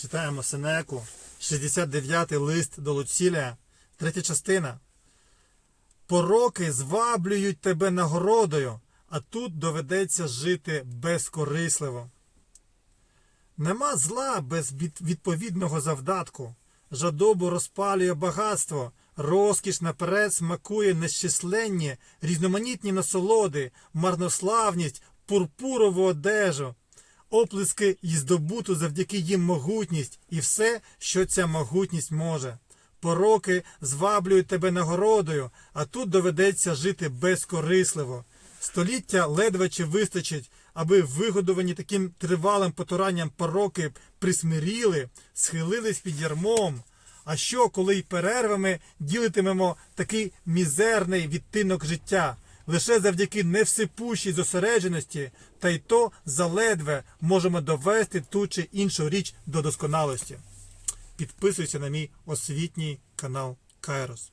Читаємо Сенеку, 69-й лист до Луцілія, третя частина. Пороки зваблюють тебе нагородою, а тут доведеться жити безкорисливо. Нема зла без відповідного завдатку. Жадобу розпалює багатство, розкіш наперед смакує нещисленні, різноманітні насолоди, марнославність, пурпурову одежу, оплески і здобуту завдяки їм могутність і все, що ця могутність може. Пороки зваблюють тебе нагородою, а тут доведеться жити безкорисливо. Століття ледве чи вистачить, аби вигодовані таким тривалим потуранням пороки присмиріли, схилились під ярмом. А що, коли й перервами ділитимемо такий мізерний відтинок життя? Лише завдяки невсипущій зосередженості, та й то заледве можемо довести ту чи іншу річ до досконалості. Підписуйся на мій освітній канал Кайрос.